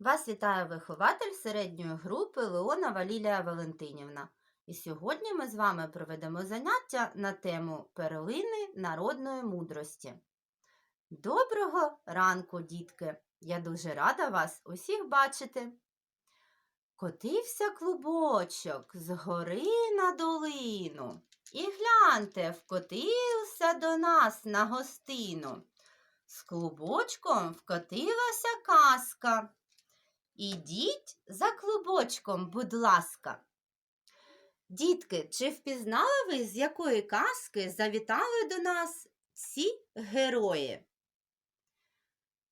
Вас вітає вихователь середньої групи Леонова Лілія Валентинівна. І сьогодні ми з вами проведемо заняття на тему перлини народної мудрості. Доброго ранку, дітки! Я дуже рада вас усіх бачити. Котився клубочок з гори на долину. І гляньте, вкотився до нас на гостину. З клубочком вкотилася казка. Ідіть за клубочком, будь ласка. Дітки, чи впізнали ви, з якої казки завітали до нас ці герої?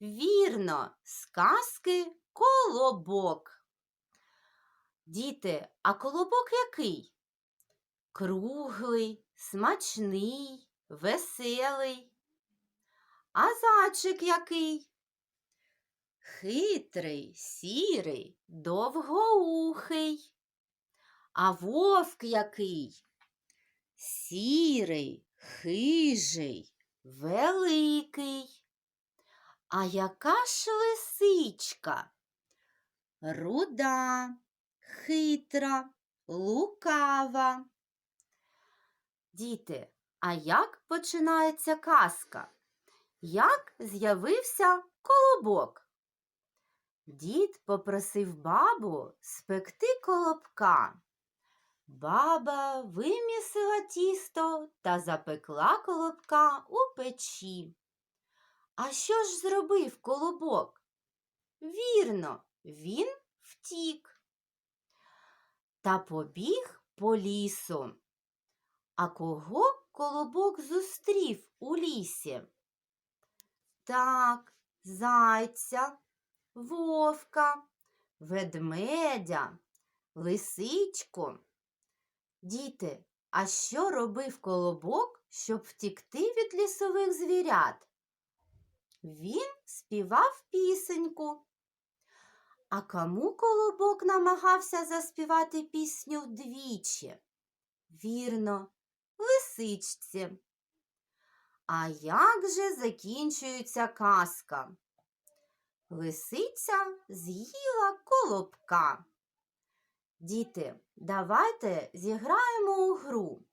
Вірно, з казки колобок. Діти, а колобок який? Круглий, смачний, веселий. А зайчик який? Хитрий, сірий, довгоухий. А вовк який? Сірий, хижий, великий. А яка ж лисичка? Руда, хитра, лукава. Діти, а як починається казка? Як з'явився колобок? Дід попросив бабу спекти колобка. Баба вимісила тісто та запекла колобка у печі. А що ж зробив колобок? Вірно, він втік та побіг по лісу. А кого колобок зустрів у лісі? Так, зайця, вовка, ведмедя, лисичку. Діти, а що робив колобок, щоб втікти від лісових звірят? Він співав пісеньку. А кому колобок намагався заспівати пісню вдвічі? Вірно, лисичці. А як же закінчується казка? Лисиця з'їла колобка. Діти, давайте зіграємо у гру.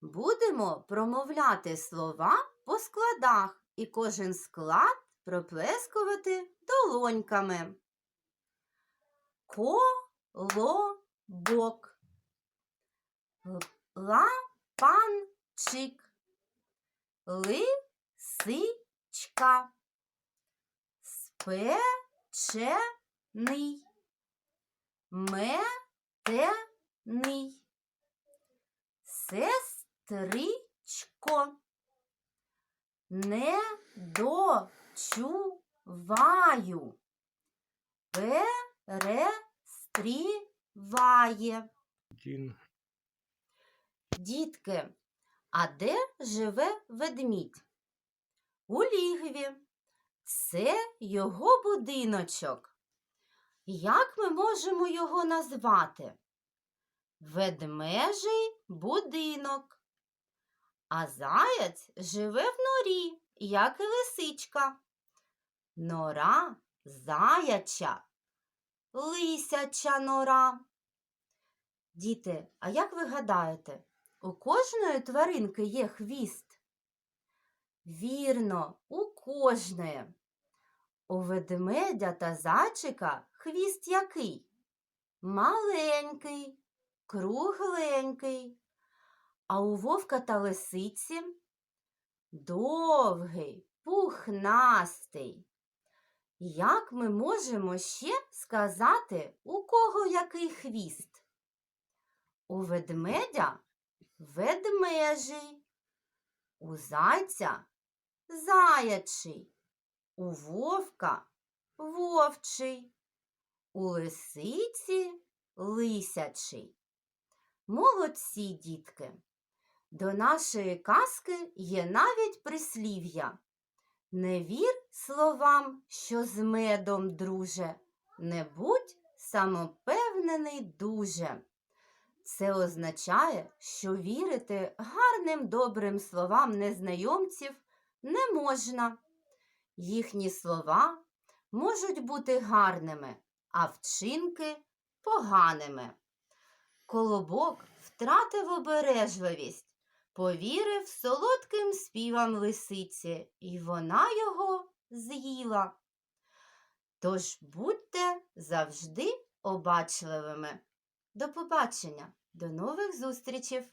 Будемо промовляти слова по складах і кожен склад проплескувати долоньками. Колобок. Лапанчик. Лисичка. Спечений. Метений. Сестричко. Не дочуваю. Перестріває. Один. Дітки, а де живе ведмідь? У лігві. Це його будиночок. Як ми можемо його назвати? Ведмежий будинок. А заяць живе в норі, як і лисичка. Нора заяча, лисяча нора. Діти, а як ви гадаєте, у кожної тваринки є хвіст? Вірно, у кожної. У ведмедя та зайчика хвіст який? Маленький, кругленький. А у вовка та лисиці довгий, пухнастий. Як ми можемо ще сказати, у кого який хвіст? У ведмедя ведмежий, у зайця заячий, у вовка вовчий, у лисиці лисячий. Молодці, дітки! До нашої казки є навіть прислів'я. Не вір словам, що з медом, друже, не будь самопевнений дуже. Це означає, що вірити гарним добрим словам незнайомців не можна. Їхні слова можуть бути гарними, а вчинки поганими. Колобок втратив обережливість, повірив солодким співам лисиці, і вона його з'їла. Тож будьте завжди обачливими. До побачення, до нових зустрічей!